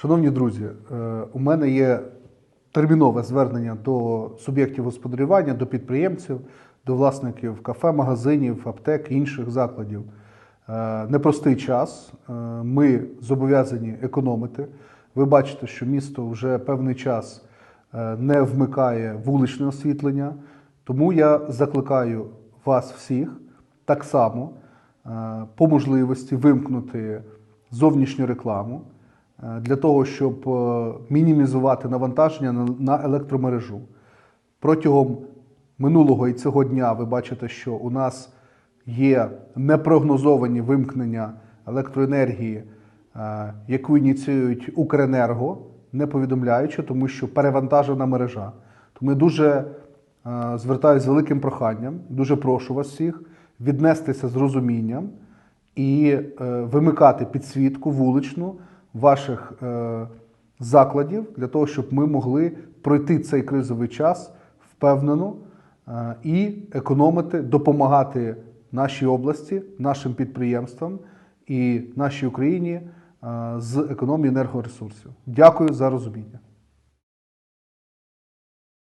Шановні друзі, е, у мене є термінове звернення до суб'єктів господарювання, до підприємців, до власників кафе, магазинів, аптек, інших закладів. Е, Непростий час. Е, Ми зобов'язані економити. Ви бачите, що місто вже певний час не вмикає вуличне освітлення. Тому я закликаю вас всіх так само по можливості вимкнути зовнішню рекламу для того, щоб е, мінімізувати навантаження на- електромережу. Протягом минулого і цього дня ви бачите, що у нас є непрогнозовані вимкнення електроенергії, е, яку ініціюють Укренерго, не повідомляючи, тому що перевантажена мережа. Тому я дуже е, звертаюся з великим проханням, дуже прошу вас всіх віднестися з розумінням і е, вимикати підсвітку вуличну ваших е, закладів для того, щоб ми могли пройти цей кризовий час впевнено е, і економити, допомагати нашій області, нашим підприємствам і нашій Україні е, з економії енергоресурсів. Дякую за розуміння.